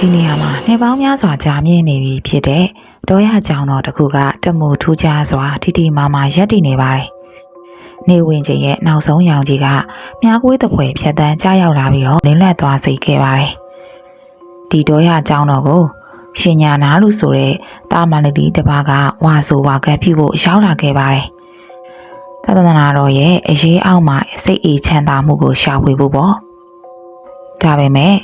ဒီနေရာမှာနှစ်ပေါင်းများစွာကြာမြင့်နေပြီဖြစ်တဲ့တောရကြောင်တော်တစ်ခုကတမူထူးခြားစွာထိတိမာမာရက်တည်နေပါတယ်။နေဝင်ချင်းရဲ့နောက်ဆုံးရောင်ကြီးကမြားကွေးတပွဲဖြတ်တန်းကြားရောက်လာပြီးတော့လင်းလက်သွားစေခဲ့ပါတယ်။ဒီတောရကြောင်တော်ကိုရှင်ညာနာလို့ဆိုတဲ့တာမန်လီတစ်ပါးကဝါဆိုဝါကပ်ပြုဖို့ရောက်လာခဲ့ပါတယ်။သဒ္ဒနာတော်ရဲ့အရေးအောက်မှာစိတ်အေးချမ်းသာမှုကိုရှာဖွေဖို့ပေါ့။ဒါပေမဲ့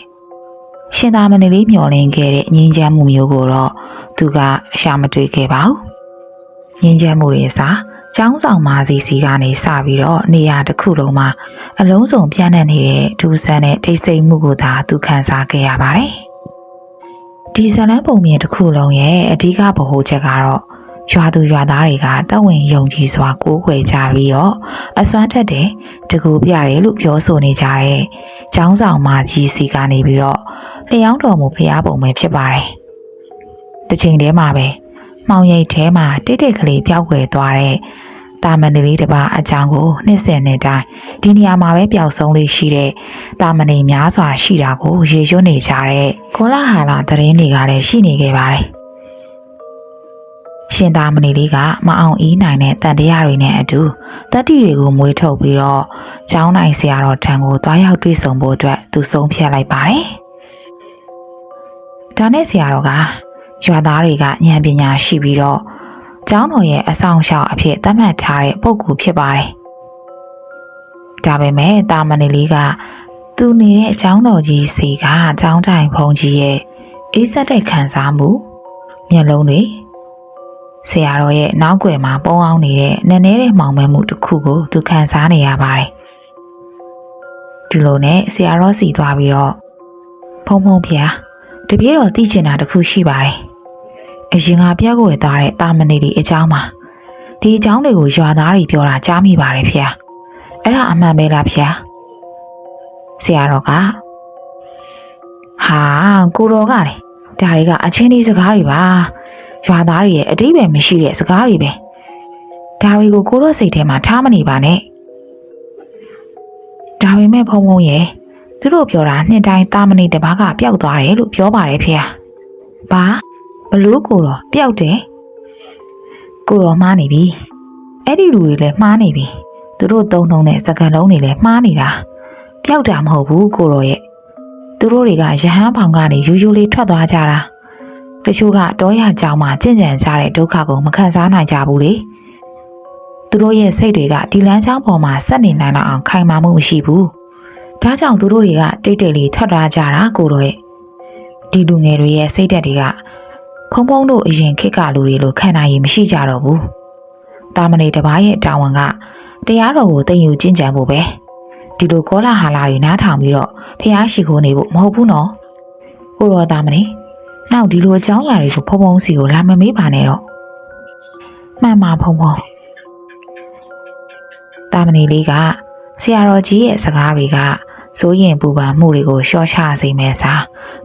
ရှင်သာမဏေလေးမျောလင်းခဲ့တဲ့ငြင်းချမ်းမှုမျိုးကိုတော့သူကရှာမတွေ့ခဲ့ပါဘူး။ငြင်းချမ်းမှုတွေအစားကျောင်းဆောင်မာစီစီကနေစပြီးတော့နေရာတစ်ခုလုံးမှာအလုံးစုံပြန့်နှံ့နေတဲ့ဒူဆန်တဲ့ထိတ်ဆိတ်မှုကိုသာသူခံစားခဲ့ရပါတယ်။ဒီဇလန်းပုံမြင်တစ်ခုလုံးရဲ့အဓိကဗဟိုချက်ကတော့ရွာသူရွာသားတွေကတပ်ဝင်ယုံကြည်စွာကိုးကွယ်ကြပြီးတော့အစွမ်းထက်တဲ့တကူပြတယ်လို့ပြောဆိုနေကြတဲ့ကျောင်းဆောင်မာကြီးစီကနေပြီးတော့ လျောင်းတော်မူဖျားပုံပဲဖြစ်ပါတယ်။တစ်ချိန်တည်းမှာပဲမှောင်ရိပ်ထဲမှာတိတ်တိတ်ကလေးပျောက်ကွယ်သွားတဲ့တာမဏေလေးတစ်ပါးအကြောင်းကိုနှစ်ဆက်နှစ်တိုင်းဒီနေရာမှာပဲပျောက်ဆုံးလေးရှိတဲ့တာမဏေများစွာရှိတာကိုရေရွတ်နေကြတဲ့ကောလာဟာလာသတင်းတွေကလည်းရှိနေခဲ့ပါတယ်။ရှင်သာမဏေလေးကမအောင်အီးနိုင်တဲ့တန်တရားတွေနဲ့အတူတတ္တိတွေကိုမွေးထုတ်ပြီးတော့ကျောင်းနိုင်ဆရာတော်ထံကိုတွားရောက်တွေ့ဆုံဖို့အတွက်သူဆုံးဖြတ်လိုက်ပါတယ်။ ဒါနဲ့ဆရာတော်ကရွာသားတွေကဉာဏ်ပညာရှိပြီးတော့ကျောင်းတော်ရဲ့အဆောင်ရှောက်အဖြစ်သတ်မှတ်ထားတဲ့ပုံကူဖြစ်ပါတယ်။ဒါပေမဲ့တာမဏေလေးကသူနေတဲ့အကျောင်းတော်ကြီးစီကကျောင်းတိုင်ဖုံကြီးရဲ့အေးဆက်တဲ့ခံစားမှုမျက်လုံးတွေဆရာတော်ရဲ့နောက်ွယ်မှာပုံအောင်နေတဲ့နည်းနည်းတဲ့မှောင်မဲမှုတစ်ခုကိုသူခံစားနေရပါတယ်။ဒီလိုနဲ့ဆရာတော်စီသွားပြီးတော့ဖုံဖုံဖျား တပြေတော့သိချင်တာတစ်ခုရှိပါတယ်။အရင်ကပြက်ကိုရသွားတဲ့တာမဏေလေးအကြောင်းမှာဒီအကြောင်းတွေကိုရွာသားတွေပြောတာကြားမိပါတယ်ဖျား။အဲ့ဒါအမှန်ပဲလားဖျား။ဆရာတော်ကဟာကိုတော်ကလေဒါတွေကအချင်းဒီစကားတွေပါ။ရွာသားတွေရဲ့အတိတ်ပဲမရှိတဲ့စကားတွေပဲ။ဒါတွေကိုကိုတော့စိတ်ထဲမှာထားမနေပါနဲ့။ဒါပေမဲ့ဖုံဖုံရဲ့ သူတို့ပြောတာနှစ်တိုင်းတာမဏိတပားကပျောက်သွားတယ်လို့ပြောပါတယ်ဖေ။ဘာဘလို့ကိုတော့ပျောက်တယ်။ကိုတော့မှားနေပြီ။အဲ့ဒီလူတွေလည်းမှားနေပြီ။သူတို့တုံတုံတဲ့စကားလုံးတွေလည်းမှားနေတာ။ပျောက်တာမဟုတ်ဘူးကိုတော့ရဲ့။သူတို့တွေကရဟန်းဖောင်ကနေယူယူလေးထွက်သွားကြတာ။တချို့ကတောရကြောင်မှာကြင်ကြံကြတဲ့ဒုက္ခကိုမခံစားနိုင်ကြဘူးလေ။သူတို့ရဲ့စိတ်တွေကဒီလမ်းကြောင်းပေါ်မှာဆက်နေနိုင်တော့အောင်ခိုင်မာမှုမရှိဘူး။ ဒါကြောင့်သူတို့တွေကတိတ်တိတ်လေးထွက်သွားကြတာကိုတော့ရဲ့ဒီလူငယ်တွေရဲ့စိတ်ဓာတ်တွေကဖုံဖုံတို့အရင်ခေတ်ကလူတွေလိုခံနိုင်ရမရှိကြတော့ဘူး။တာမဏေတစ်ပါးရဲ့တာဝန်ကတရားတော်ကိုသိယူကျင့်ကြံဖို့ပဲ။ဒီလိုကောလာဟာလာတွေနားထောင်ပြီးတော့ဖះရှိခိုးနေဖို့မဟုတ်ဘူးနော်။ကိုတော်တာမဏေနောက်ဒီလိုအကြောင်းအရာတွေကိုဖုံဖုံစီကိုလာမမေးပါနဲ့တော့။မှန်ပါဖုံဖုံ။တာမဏေလေးကဆရာတော်ကြီးရဲ့စကားတွေက စိုးရင်ပူပန်မှုတွေကိုလျှော့ချစေမယ်စာ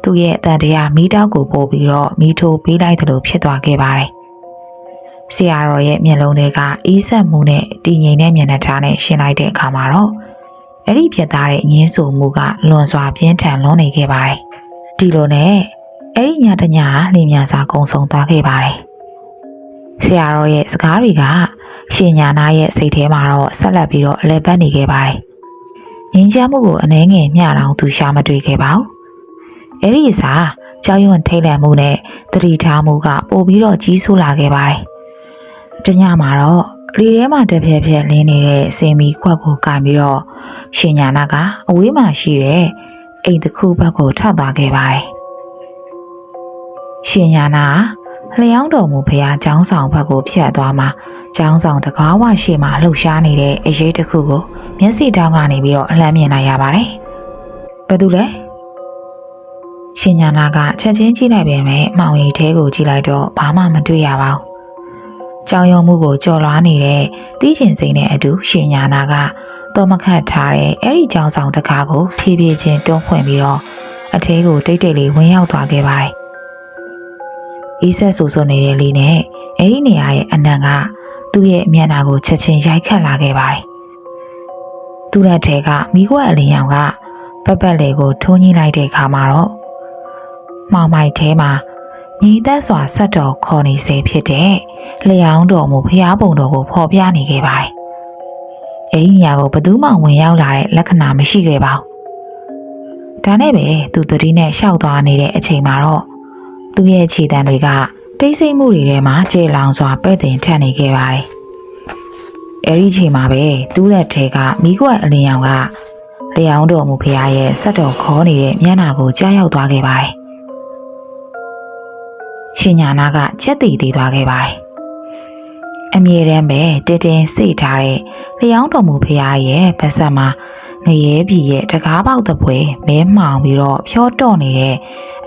သူ့ရဲ့အတန်တရားမိတောက်ကိုပို့ပြီးတော့မိထိုးပေးလိုက်သလိုဖြစ်သွားခဲ့ပါတယ်။ဆရာတော်ရဲ့မျက်လုံးတွေကအေးဆက်မှုနဲ့တည်ငြိမ်တဲ့မျက်နှာထားနဲ့ရှင်းလိုက်တဲ့အခါမှာတော့အဲ့ဒီပြတ်သားတဲ့အငင်းဆိုမှုကလွန်စွာပြင်းထန်လွန်နေခဲ့ပါတယ်။ဒီလိုနဲ့အဲ့ဒီညတညလင်းမြန်စာကုံဆုံးသွားခဲ့ပါတယ်။ဆရာတော်ရဲ့စကားတွေကရှင်ညာနာရဲ့စိတ်ထဲမှာတော့ဆက်လက်ပြီးတော့အလဲပတ်နေခဲ့ပါတယ်။ ငင်းချမှုကိုအနှဲငယ်မျှတောင်သူရှာမတွေ့ခဲ့ပါဘူး။အဲ့ဒီအစားကြောက်ရွံ့ထိတ်လန့်မှုနဲ့တတိထားမှုကပိုပြီးတော့ကြီးဆိုးလာခဲ့ပါတယ်။တညမှာတော့လေထဲမှာတပြက်ပြက်လင်းနေတဲ့စင်မီခွက်ကိုကင်ပြီးတော့ရှင်ညာနာကအဝေးမှာရှိတဲ့အိမ်တစ်ခုဘက်ကိုထောက်သွားခဲ့ပါတယ်။ရှင်ညာနာလျောင်းတော်မူဖရာကျောင်းဆောင်ဘက်ကိုဖြတ်သွားမှာ ကျောင်းဆောင်တကားဝရှိမှလှုပ်ရှားနေတဲ့အရေးတစ်ခုကိုမျက်စိတောင်းကနေပြီးတော့အလန့်မြင်လိုက်ရပါတယ်။ဘယ်သူလဲ။ရှင်ညာနာကချက်ချင်းကြည့်လိုက်ပြန်မယ်မောင်ရီထဲကိုကြည့်လိုက်တော့ဘာမှမတွေ့ရပါဘူး။ကြောင်ရုံမှုကိုကြော်လွားနေတဲ့တီးကျင်စိမ့်နဲ့အတူရှင်ညာနာကတော့မခတ်ထားတဲ့အဲ့ဒီကျောင်းဆောင်တကားကိုဖြည်းဖြည်းချင်းတွန်းဖွင့်ပြီးတော့အထဲကိုတိတ်တိတ်လေးဝင်ရောက်သွားခဲ့ပါတယ်။အေးဆက်ဆူဆူနေတဲ့လေးနဲ့အဲ့ဒီနေရာရဲ့အနံက သူ့ရဲ့မျက်နှာကိုချက်ချင်းရိုက်ခတ်လာခဲ့ပါတယ်။သူ့လက်ထဲကမိခွက်အလင်းရောင်ကပက်ပက်လေကိုထိုးညှိလိုက်တဲ့အခါမှာတော့မှောင်မိုက်ထဲမှာညီသက်စွာဆက်တော်ခေါ်နေစေဖြစ်တဲ့လျောင်းတော်မူဖျားပုံတော်ကိုဖော်ပြနေခဲ့ပါတယ်။အဲဒီနေရာကိုဘယ်သူမှဝင်ရောက်လာတဲ့လက္ခဏာမရှိခဲ့ပါဘူး။ဒါနဲ့ပဲသူသတိနဲ့ရှောက်သွားနေတဲ့အချိန်မှာတော့သူ့ရဲ့ခြေတံတွေက တိတ်ဆိတ်မှုတွေထဲမှာကျေလောင်စွာပဲ့တင်ထက်နေခဲ့ပါတယ်။အဲဒီချိန်မှာပဲသူ့လက်ထဲကမိကွက်အလင်းရောင်ကလျောင်းတော်မူဖျားရဲ့ဆက်တော်ခေါ်နေတဲ့မျက်နှာကိုကြားရောက်သွားခဲ့ပါတယ်။ရှင်ညာနာကချက်တည်သေးသွားခဲ့ပါတယ်။အမြဲတမ်းပဲတင်းတင်းစိတ်ထားတဲ့လျောင်းတော်မူဖျားရဲ့ဗတ်ဆက်မှာငရဲပြည်ရဲ့တကားပေါက်တစ်ပွဲမဲမှောင်ပြီးတော့ဖြောတော့နေတဲ့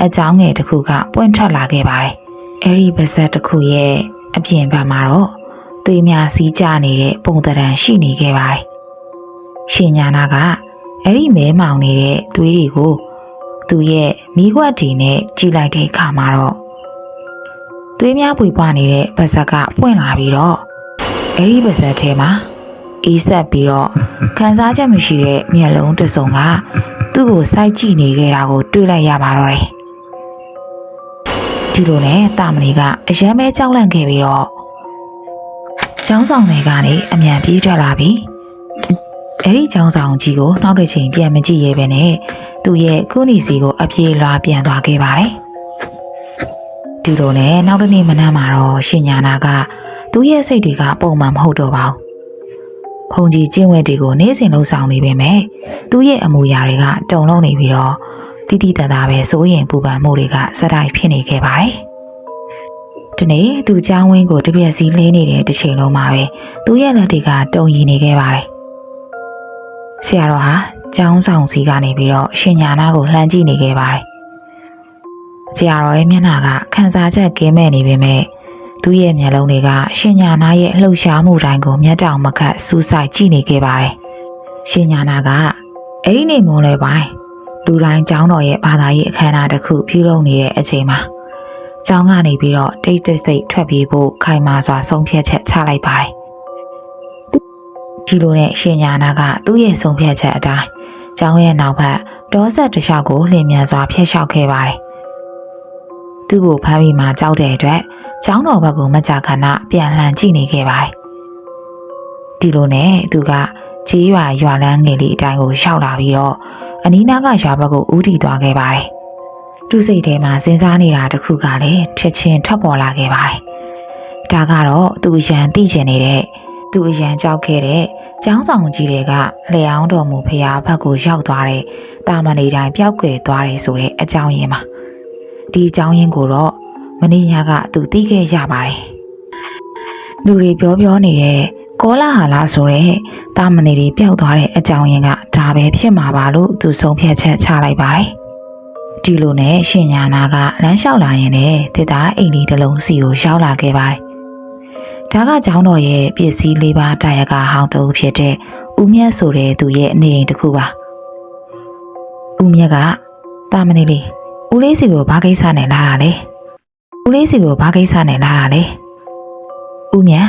အကြောင်းငယ်တစ်ခုကပွင့်ထွက်လာခဲ့ပါတယ်။ အဲဒီဗတ်ဆက်တစ်ခုရဲ့အပြင်ဘက်မှာတော့သွေးများစီးကျနေတဲ့ပုံသဏ္ဍာန်ရှိနေခဲ့ပါတယ်။ရှင်ညာနာကအဲ့ဒီမဲမောင်နေတဲ့သွေးတွေကိုသူ့ရဲ့မိခွက်တီနဲ့ကြည့်လိုက်တဲ့အခါမှာတော့သွေးများပွေပွားနေတဲ့ဗဇက်ကပွင့်လာပြီးတော့အဲ့ဒီဗဇက်ထဲမှာအေးဆက်ပြီးတော့ခံစားချက်မရှိတဲ့မျက်လုံးတစ်စုံကသူ့ကိုစိုက်ကြည့်နေခဲ့တာကိုတွေ့လိုက်ရပါတော့တယ် ဒီလိုနဲ့တာမဏီကအရန်ပဲကြောက်လန့်ခဲ့ပြီးတော့ကျောင်းဆောင်တွေကနေအမြန်ပြေးထွက်လာပြီးအဲ့ဒီចောင်းဆောင်ကြီးကိုနောက်တစ်ချိန်ပြန်မကြည့်ရဲပဲနဲ့သူ့ရဲ့ကုနီစီကိုအပြေးလွာပြန်သွားခဲ့ပါတယ်။ဒီလိုနဲ့နောက်တစ်နေ့မနက်မှာတော့ရှင်ညာနာကသူ့ရဲ့စိတ်တွေကပုံမှန်မဟုတ်တော့ပါဘူး။ဖုန်ကြီးကျင့်ဝတ်တွေကိုနေ့စဉ်လှုပ်ဆောင်နေပေမဲ့သူ့ရဲ့အမူအရာတွေကတုံလုံးနေပြီးတော့ တိတိတတ်တာပဲစိုးရင်ပူပန်မှုတွေကစတိုက်ဖြစ်နေခဲ့ပါတယ်။ဒီနေ့သူเจ้าဝင်းကိုတပြက်စီလေးနေတဲ့တစ်ချိန်လုံးမှာပဲသူ့ရဲ့လက်တွေကတုံရီနေခဲ့ပါတယ်။ ဆရာတော်ဟာကျောင်းဆောင်စီကနေပြီးတော့ရှင်ညာနာကိုလှမ်းကြည့်နေခဲ့ပါတယ်။ဆရာတော်ရဲ့မျက်နှာကခံစားချက်ကင်းမဲ့နေပေမဲ့သူ့ရဲ့မျက်လုံးတွေကရှင်ညာနာရဲ့လှုပ်ရှားမှုတိုင်းကိုမျက်တောင်မခတ်စူးစိုက်ကြည့်နေခဲ့ပါတယ်။ရှင်ညာနာကအဲ့ဒီနေ့မွန်လွယ်ပိုင်း လူတိုင်းကျောင်းတော်ရဲ့ဘာသာရေးအခမ်းအနားတစ်ခုပြုလုပ်နေတဲ့အချိန်မှာကျောင်းကနေပြီးတော့တိတ်တိတ်ဆိတ်ထွက်ပြေးဖို့ခိုင်မာစွာဆုံးဖြတ်ချက်ချလိုက်ပါတယ်။ဒီလိုနဲ့ရှင်ညာနာကသူ့ရဲ့ဆုံးဖြတ်ချက်အတိုင်းကျောင်းရဲ့နောက်ဘက်ဒေါဆက်တစ်လျှောက်ကိုလျင်မြန်စွာဖျက်လျှောက်ခဲ့ပါတယ်။သူ့ကိုဖမ်းပြီးမှကြောက်တဲ့အတွက်ကျောင်းတော်ဘက်ကိုမကြာခဏပြန်လှန်ကြည့်နေခဲ့ပါတယ်။ဒီလိုနဲ့သူကကြီးရွာရွာလန်းငယ်လေးအတိုင်းကိုရှောက်လာပြီးတော့ အနီးနားကရွာဘက်ကိုဦးတည်သွားခဲ့ပါတယ်။သူ့စိတ်ထဲမှာစဉ်းစားနေတာတစ်ခုကလည်းချက်ချင်းထွက်ပေါ်လာခဲ့ပါတယ်။ဒါကတော့သူရန်သိကျင်နေတဲ့သူအရန်ကြောက်ခဲ့တဲ့ကျောင်းဆောင်ကြီးတွေကလျှောင်းတော်မူဖရာဘက်ကိုရောက်သွားတဲ့တာမဏေတိုင်းပျောက်ကွယ်သွားတယ်ဆိုတဲ့အကြောင်းရင်းပါဒီအကြောင်းရင်းကိုတော့မင်းညာကသူသိခဲ့ရပါတယ်လူတွေပြောပြောနေတဲ့ ကောလာဟာလာဆိုတဲ့တာမဏေတွေပျောက်သွားတဲ့အကြောင်းရင်းကဒါပဲဖြစ်မှာပါလို့သူဆုံးဖြတ်ချက်ချလိုက်ပါတယ်ဒီလိုနဲ့ရှင်ညာနာကလမ်းလျှောက်လာရင်လည်းတစ်သားအိမ်လေးတစ်လုံးစီကိုရောက်လာခဲ့ပါတယ်ဒါကကျောင်းတော်ရဲ့ပစ္စည်းလေးပါးတာယကဟောင်းတူဖြစ်တဲ့ဦးမြတ်ဆိုတဲ့သူရဲ့အနေအိမ်တစ်ခုပါဦးမြတ်ကတာမဏေလေးဦးလေးစီကိုဘာကိစ္စနဲ့လာတာလဲဦးလေးစီကိုဘာကိစ္စနဲ့လာတာလဲဦးမြတ်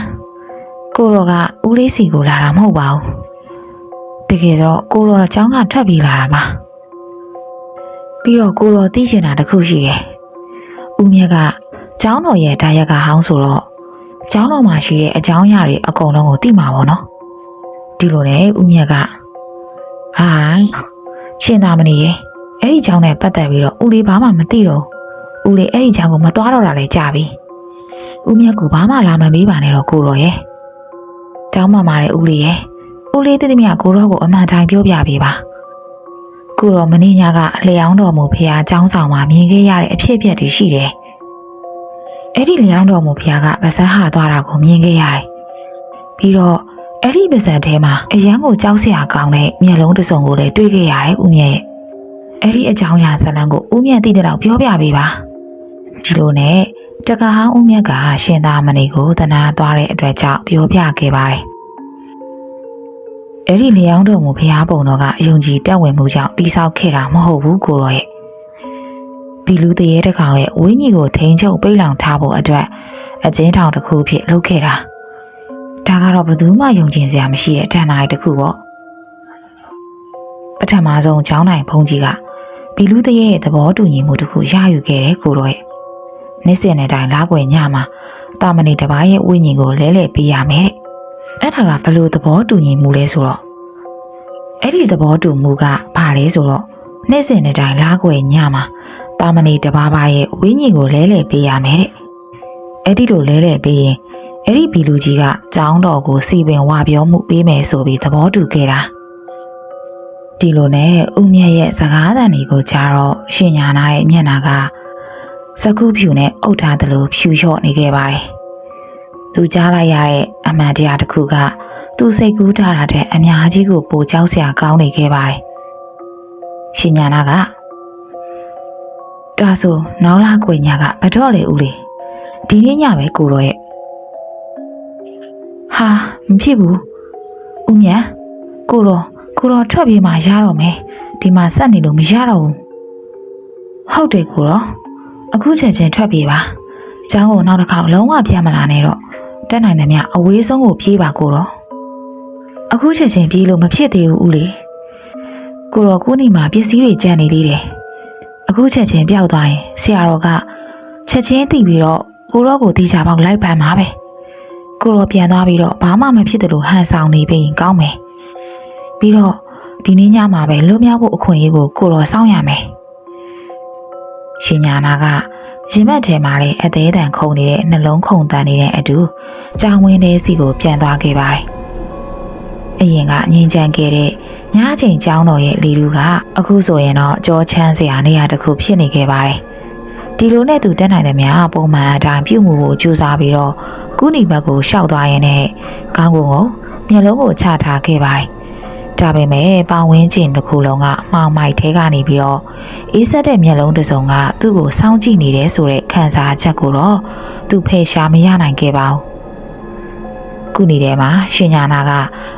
ကိုရောကဦးလေးစီကိုလာတာမဟုတ်ပါဘူးတကယ်တော့ကိုရောကျောင်းကထွက်ပြီးလာတာပါပြီးတော့ကိုရောသိချင်တာတစ်ခုရှိတယ်ဦးမြတ်ကကျောင်းတော်ရဲ့တာယကဟောင်းဆိုတော့ကျောင်းတော်မှာရှိတဲ့အကြောင်းအရာတွေအကုန်လုံးကိုသိမှာပေါ့နော်ဒီလိုနဲ့ဦးမြတ်ကဟာရှင်သာမဏေရေအဲ့ဒီကျောင်းနဲ့ပတ်သက်ပြီးတော့ဦးလေးဘာမှမသိတော့ဘူးဦးလေးအဲ့ဒီကျောင်းကိုမသွားတော့တာလည်းကြာပြီဦးမြတ်ကဘာမှလာမမေးပါနဲ့တော့ကိုတော်ရဲ့ တောင်းမှမာတဲ့ဦးလေးရဲ့ဦးလေးတတိမြကိုတော်ကိုအမှန်တိုင်းပြောပြပေးပါကိုတော်မင်းညာကအလျောင်းတော်မူဖះကျောင်းဆောင်မှာမြင်ခဲ့ရတဲ့အဖြစ်အပျက်တွေရှိတယ်အဲ့ဒီလျောင်းတော်မူဖះကဗဇက်ဟာသွားတာကိုမြင်ခဲ့ရတယ်။ပြီးတော့အဲ့ဒီဗဇက်ထဲမှာအရန်ကိုကြောက်စရာကောင်းတဲ့မျက်လုံးတစ်စုံကိုလည်းတွေ့ခဲ့ရတယ်ဦးမြတ်ရဲ့။အဲ့ဒီအကြောင်းအရာဇာတ်လမ်းကိုဦးမြတ်သိတဲ့လောက်ပြောပြပေးပါ။ဒီလိုနဲ့ တက္ကဟောင်းဦးမြတ်ကရှင်သာမဏေကိုတနာသွားတဲ့အတွက်ကြောင့်ပြောပြခဲ့ပါတယ်။အဲ့ဒီလျောင်းတော်မူဖះပုံတော်ကအယုံကြည်တက်ဝင်မှုကြောင့်တိဆောက်ခဲ့တာမဟုတ်ဘူးကိုတော်ရဲ့ဘီလူတရေတစ်ကောင်ရဲ့ဝင်းကြီးကိုထိန်ချုပ်ပိတ်လောင်ထားဖို့အတွက်အကျဉ်းထောင်တစ်ခုဖြစ်လုပ်ခဲ့တာဒါကတော့ဘယ်သူမှယုံကြည်စရာမရှိတဲ့တန်နာရီတစ်ခုပေါ့ပထမဆုံးကျောင်းနိုင်ဘုန်းကြီးကဘီလူတရဲ့သဘောတူညီမှုတစ်ခုရယူခဲ့တယ်ကိုတော့ရဲ့ နေ့စဉ်နဲ့တိုင်းလားကွယ်ညမှာတာမဏိတစ်ပါးရဲ့ဝိညာဉ်ကိုလဲလှယ်ပေးရမယ်တဲ့အဲ့ဒါကဘလို့သဘောတူညီမှုလဲဆိုတော့အဲ့ဒီသဘောတူမှုကဘာလဲဆိုတော့နေ့စဉ်နဲ့တိုင်းလားကွယ်ညမှာတာမဏိတစ်ပါးပါရဲ့ဝိညာဉ်ကိုလဲလှယ်ပေးရမယ်တဲ့အဲ့ဒီလိုလဲလှယ်ပေးရင်အဲ့ဒီဘီလူကြီးကကျောင်းတော်ကိုစီပင်ဝပြောမှုပေးမယ်ဆိုပြီးသဘောတူခဲ့တာဒီလိုနဲ့ဦးမြတ်ရဲ့စကားသံတွေကိုကြားတော့ရှင်ညာနာရဲ့မျက်နှာက စကုဖြူနဲ့အုပ်ထားသလိုဖြူလျှော့နေခဲ့ပါတယ်။သူကြားလိုက်ရတဲ့အမှန်တရားတစ်ခုကသူစိတ်ကူးထားတာတဲ့အများကြီးကိုပိုကြောက်စရာကောင်းနေခဲ့ပါတယ်။ရှင်ညာနာကဒါဆိုနောက်လာကွေညာကဘတော့လေဦးလေဒီနေ့ညပဲကိုတော့ရဲ့ဟာမဖြစ်ဘူးဦးမြတ်ကိုတော့ကိုတော့ထွက်ပြေးမှရတော့မယ်ဒီမှာဆက်နေလို့မရတော့ဘူးဟုတ်တယ်ကိုတော့ အခုချက်ချင်းထွက်ပြေးပါ။ကျောင်းကိုနောက်တစ်ခေါက်လုံးဝပြန်မလာနဲ့တော့တက်နိုင်သမျှအဝေးဆုံးကိုပြေးပါကိုတော့။အခုချက်ချင်းပြေးလို့မဖြစ်သေးဘူးဦးလေ။ကိုတော့ကိုနေမှာပစ္စည်းတွေကျန်နေသေးတယ်။အခုချက်ချင်းပြောက်သွားရင်ဆရာတော်ကချက်ချင်းတိပြီးတော့ကိုတော့ကိုတေချာပေါက်လိုက်ပန်မှာပဲ။ကိုတော့ပြန်သွားပြီးတော့ဘာမှမဖြစ်တယ်လို့ဟန်ဆောင်နေပြီးရင်ကောင်းမယ်။ပြီးတော့ဒီနေ့ညမှာပဲလွတ်မြောက်ဖို့အခွင့်အရေးကိုကိုတော့စောင့်ရမယ်။ ရှင်ညာနာကရင်မက်ထဲမှာလည်းအသေးတန်ခုန်နေတဲ့နှလုံးခုန်တန်နေတဲ့အတူကြောင်ဝင်းတဲ့စီကိုပြန်သွားခဲ့ပါတယ်။အရင်ကငြိမ်ချမ်းခဲ့တဲ့ညချိန်ကျောင်းတော်ရဲ့လီလူကအခုဆိုရင်တော့ကြောချမ်းစရာနေရာတစ်ခုဖြစ်နေခဲ့ပါတယ်။ဒီလိုနဲ့သူတက်နိုင်တဲ့များပုံမှန်အတိုင်းပြုမှုကိုကြိုးစားပြီးတော့ကုဏီဘက်ကိုရှောက်သွားရင်လည်းကောင်းကုန်းကိုမျက်လုံးကိုချထားခဲ့ပါတယ်။ ဒါပေမဲ့ပဝင်းကျင်တစ်ခုလုံးကမှောင်မိုက်ထဲကနေပြီးတော့အေးဆက်တဲ့မျက်လုံးတစ်စုံကသူ့ကိုစောင့်ကြည့်နေတယ်ဆိုတဲ့ခံစားချက်ကိုတော့သူဖယ်ရှားမရနိုင်ခဲ့ပါဘူး။ခုနေတဲ့မှာရှင်ညာနာက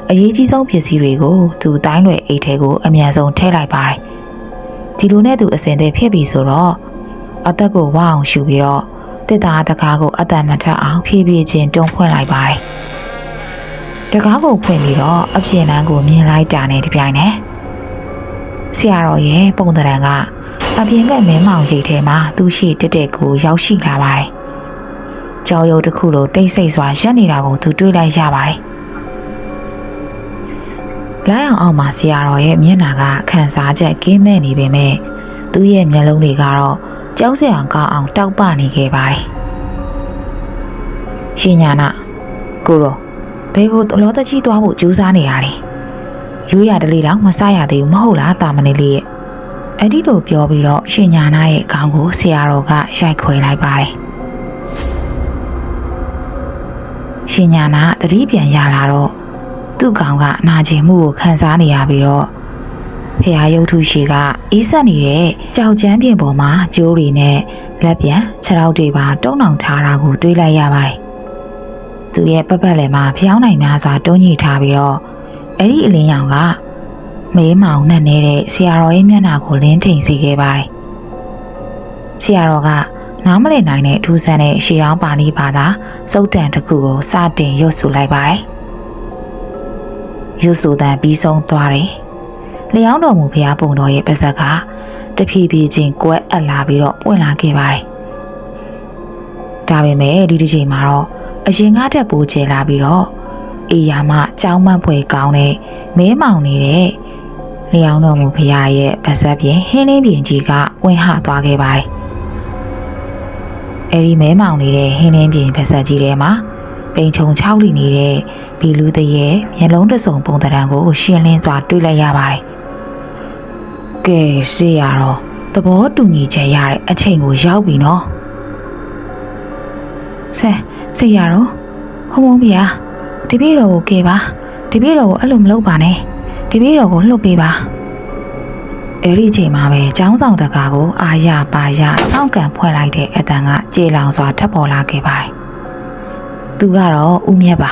အရေးကြီးဆုံးပစ္စည်းတွေကိုသူတိုင်းလွယ်အိတ်ထဲကိုအမြန်ဆုံးထည့်လိုက်ပါတယ်။ဒီလိုနဲ့သူအစင်သေးဖြစ်ပြီဆိုတော့အသက်ကိုဝအောင်ရှူပြီးတော့တစ်သားတကားကိုအသက်မထွက်အောင်ဖြည်းဖြည်းချင်းတွန်းဖွင့်လိုက်ပါတယ်။ တကားကိုဖွင့်ပြီးတော့အပြင်နှန်းကိုမြင်လိုက်တာနဲ့တပြိုင်နက်ဆရာတော်ရဲ့ပုံသဏ္ဍာန်ကအပြင်ကမင်းမောင်ရိတ်ထဲမှာသူ့ရှိတက်တက်ကိုရောက်ရှိလာပါတယ်။ကြောင်ရုပ်တစ်ခုလိုတိတ်ဆိတ်စွာရက်နေတာကိုသူတွေ့လိုက်ရပါတယ်။လိုင်းအောင်အောင်မှာဆရာတော်ရဲ့မျက်နှာကခံစားချက်ကင်းမဲ့နေပေမဲ့သူ့ရဲ့မျက်လုံးတွေကတော့ကြောက်စရာကောင်းအောင်တောက်ပနေခဲ့ပါတယ်။ရှင်ညာနာကိုတော့ ဘဲကိုလောတကြီးသွားဖို့ကြိုးစားနေတာလေရိုးရတလေးတော့မဆရသေးဘူးမဟုတ်လားတာမဏေလေးရဲ့အဲ့ဒီလိုပြောပြီးတော့ရှင်ညာနာရဲ့ခေါင်းကိုဆရာတော်ကရိုက်ခွဲလိုက်ပါတယ်ရှင်ညာနာတတိပြန်ရလာတော့သူ့ကောင်ကနာကျင်မှုကိုခံစားနေရပြီးတော့ဖះရုပ်ထုရှိကအေးဆက်နေတဲ့ကြောက်ကြမ်းပြင်ပေါ်မှာကျိုးတွေနဲ့လက်ပြန်ခြေထောက်တွေပါတုံးတောင်ထားတာကိုတွေးလိုက်ရပါတယ် သူရဲ့ပတ်ပတ်လည်မှာဖျောင်းနိုင်များစွာတွန်းညှိထားပြီးတော့အဲ့ဒီအလင်းရောင်ကမေးမောင်နဲ့နေတဲ့ဆရာတော်ရဲ့မျက်နှာကိုလင်းထိန်စေခဲ့ပါတယ်။ဆရာတော်ကနားမလည်နိုင်တဲ့ထူးဆန်းတဲ့ရှေးအောင်ပါဠိဘာသာစုတ်တန်တစ်ခုကိုစတင်ရွတ်ဆိုလိုက်ပါတယ်။ရွတ်ဆိုတန်ပြီးဆုံးသွားတယ်။လျောင်းတော်မူဖျားပုံတော်ရဲ့ပါဇက်ကတဖြည်းဖြည်းချင်းကွဲအပ်လာပြီးတော့ပွင့်လာခဲ့ပါတယ်။ ဒါပေမဲ့ဒီတစ်ချိန်မှာတော့အရင်ကတက်ပိုးကျလာပြီးတော့အေးယာမကြောင်းမဖွယ်ကောင်းတဲ့မဲမောင်နေတဲ့လျောင်းတော်မူဖရာရဲ့ဗဇက်ပြင်ဟင်းလင်းပြင်ကြီးကဝင်ဟသွားခဲ့ပါတယ်။အဲဒီမဲမောင်နေတဲ့ဟင်းလင်းပြင်ဗဇက်ကြီးထဲမှာပိန်ချုံ6လီနေတဲ့ဘီလူတရဲ့မျက်လုံးတစ်စုံပုံသဏ္ဍာန်ကိုရှင်းလင်းစွာတွေ့လိုက်ရပါတယ်။ကဲရှေ့ရတော့သဘောတူညီချက်ရတဲ့အချိန်ကိုရောက်ပြီနော်။ ဆဲဆေးရတော့ဟုံးဟုံးဗျာတပည့်တော်ကိုကဲပါတပည့်တော်ကိုအဲ့လိုမလုပ်ပါနဲ့တပည့်တော်ကိုလှုပ်ပေးပါအဲ့ဒီအချိန်မှာပဲចောင်းဆောင်တကာကိုအာရပါရစောင့်ကန်ဖွင့်လိုက်တဲ့အတန်ကကြေလောင်စွာထပ်ပေါ်လာခဲ့ပါတယ်သူကတော့ဦးမြတ်ပါ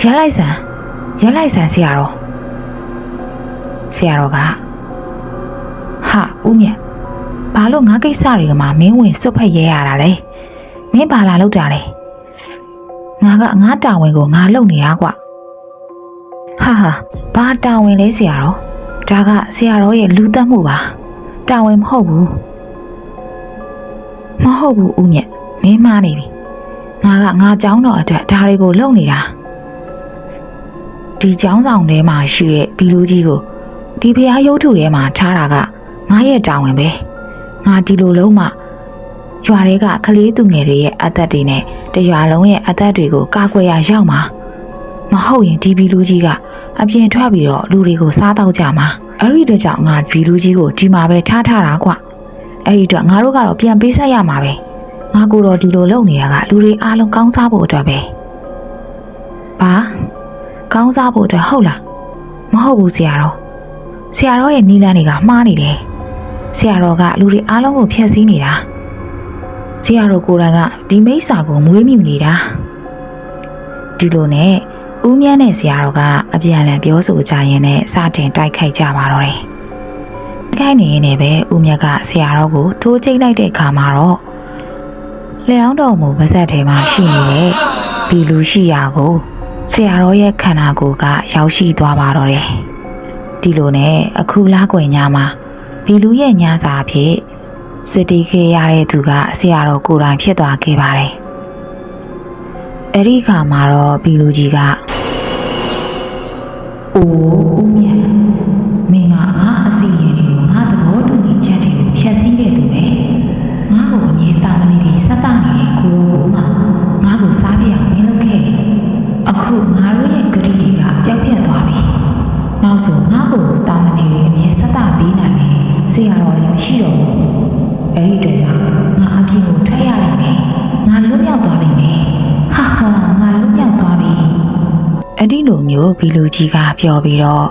ရလိုက်စမ်းရလိုက်စမ်းဆရာတော်ဆရာတော်ကဟာဦးမြတ် ဘာလို့ငါကိစ္စတွေကမှမင်းဝင်စွတ်ဖက်ရဲရတာလဲမင်းဘာလာလောက်တာလဲငါကငါတာဝန်ကိုငါလုပ်နေတာကွာဟာဟာဘာတာဝန်လဲဆရာတော်တ ဒါကဆရာတော်ရဲ့လူသက်မှုပါတာဝန်မဟုတ်ဘူးမဟုတ်ဘူးဦးမြတ်မင်းမားနေပြီငါကငါเจ้าတော်အတွက်ဒါတွေကိုလုပ်နေတာဒီเจ้าဆောင်ထဲမှာရှိတဲ့ဘီလူကြီးကိုဒီဖះရုပ်ထုထဲမှာထားတာကငါရဲ့တာဝန်ပဲ ငါဒီလိုလုံးမှရွာတွေကကလေးသူငယ်တွေရဲ့အသက်တွေနဲ့တရွာလုံးရဲ့အသက်တွေကိုကာကွယ်ရရောက်မှာမဟုတ်ရင်ဒီဘီလူကြီးကအပြင်ထွက်ပြီးတော့လူတွေကိုစားတော့ကြမှာအဲ့ဒီတကြောင့်ငါဘီလူကြီးကိုဒီမှာပဲထားထားတာကွအဲ့ဒီတော့ငါတို့ကတော့ပြန်ပေးဆက်ရမှာပဲငါကိုတော့ဒီလိုလုပ်နေတာကလူတွေအားလုံးကောင်းစားဖို့အတွက်ပဲဘာကောင်းစားဖို့အတွက်ဟုတ်လားမဟုတ်ဘူးဆရာတော်ဆရာတော်ရဲ့နီလန်းတွေကမှားနေတယ် ဆရာတော်ကလူတွေအားလုံးကိုဖျက်ဆီးနေတာဆရာတော်ကိုယ်တိုင်ကဒီမိစ္ဆာကိုမွေးမြူနေတာဒီလိုနဲ့ဦးမြန်းနဲ့ဆရာတော်ကအပြန်အလှန်ပြောဆိုကြရင်နဲ့စတင်တိုက်ခိုက်ကြပါတော့တယ်။ခိုင်းနေရင်လည်းပဲဦးမြတ်ကဆရာတော်ကိုထိုးချိတ်လိုက်တဲ့အခါမှာတော့လျှောင်းတော်မူပါဇက်ထဲမှာရှိနေတဲ့ဘီလူရှိရာကိုဆရာတော်ရဲ့ခန္ဓာကိုယ်ကရောက်ရှိသွားပါတော့တယ်။ဒီလိုနဲ့အခုလားကွယ်ညမှာ ဘီလူရဲ့ညစာအဖြစ်စစ်တီးခဲ့ရတဲ့သူကဆရာတော်ကိုယ်တိုင်ဖြစ်သွားခဲ့ပါတယ်။အဲ့ဒီခါမှာတော့ဘီလူကြီးကအိုးဦးမြတ် အဲ့ဒီလိုမျိုးဘီလူကြီးကပြောပြီးတော့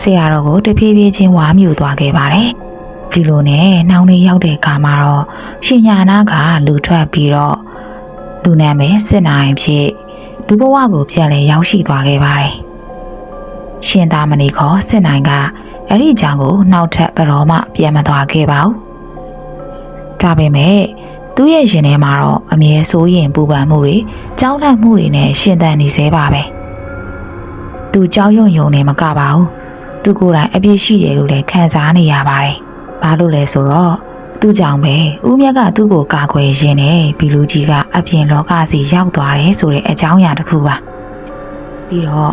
ဆရာတော်ကိုတဖြည်းဖြည်းချင်းဝါမြူသွားခဲ့ပါတယ်။ဒီလိုနဲ့နှောင်းလေးရောက်တဲ့အခါမှာတော့ရှင်ညာနာကလူထွက်ပြီးတော့လူနာမယ်စစ်နိုင်ဖြစ်လူဘဝကိုပြန်လဲရောက်ရှိသွားခဲ့ပါတယ်။ရှင်သားမဏီခေါ်စစ်နိုင်ကအဲ့ဒီကြောင်ကိုနောက်ထပ်ဘယ်တော့မှပြန်မသွားခဲ့ပါဘူး။ဒါပေမဲ့သူ့ရဲ့ရှင်ထဲမှာတော့အမြဲစိုးရင်ပူပန်မှုတွေကြောက်လန့်မှုတွေနဲ့ရှင်သန်နေသေးပါပဲ။ သူကြောက်ရွံ့ယုံနေမကပါဘူး။သူကိုယ်တိုင်အပြစ်ရှိတယ်လို့လည်းခံစားနေရပါတယ်။ဘာလို့လဲဆိုတော့သူ့ကြောင့်ပဲဦးမြတ်ကသူ့ကိုကာကွယ်ရင်းနဲ့ဘီလူကြီးကအပြင်လောကစီရောက်သွားတယ်ဆိုတဲ့အကြောင်းအရာတစ်ခုပါ။ပြီးတော့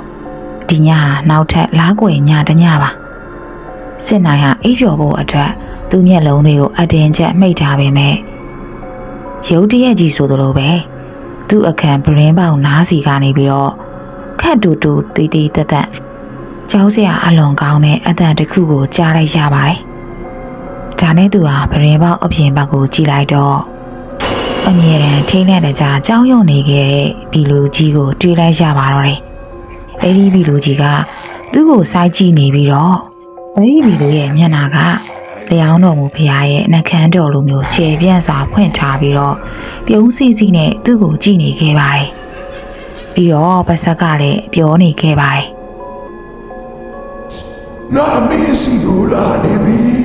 ဒီညဟာနောက်ထပ်လားကွယ်ညတစ်ညပါ။စစ်နိုင်ဟာအိပ်ပျော်ဖို့အတွက်သူ့မျက်လုံးတွေကိုအတင်းကျပ်မှိတ်ထားပေမဲ့ရုတ်တရက်ကြီးဆိုသလိုပဲသူ့အခန်းပရင်းပေါက်နားစီကနေပြီးတော့ ခက်တူတူတီးတီးတက်တက်ကျောင်းစရာအလွန်ကောင်းတဲ့အတန်တစ်ခုကိုကြားလိုက်ရပါတယ်။ဒါနဲ့သူဟာပရင်ပေါက်အပြင်ဘက်ကိုကြည့်လိုက်တော့အမြဲတမ်းထိနဲ့တကြားကြောင်းရွံ့နေခဲ့တဲ့ဘီလူကြီးကိုတွေ့လိုက်ရပါတော့တယ်။အဲဒီဘီလူကြီးကသူ့ကိုစိုက်ကြည့်နေပြီးတော့အဲဒီဘီလူရဲ့မျက်နှာကလျောင်းတော်မူဖရားရဲ့နှကန်းတော်လိုမျိုးခြေပြန့်စွာဖွင့်ထားပြီးတော့ပြုံးစီစီနဲ့သူ့ကိုကြည့်နေခဲ့ပါတယ်။ ပြီးတော့ပါဆက်ကလည်းပြောနေခဲ့ပါတယ်နာမင်းစီကိုလာနေပြီ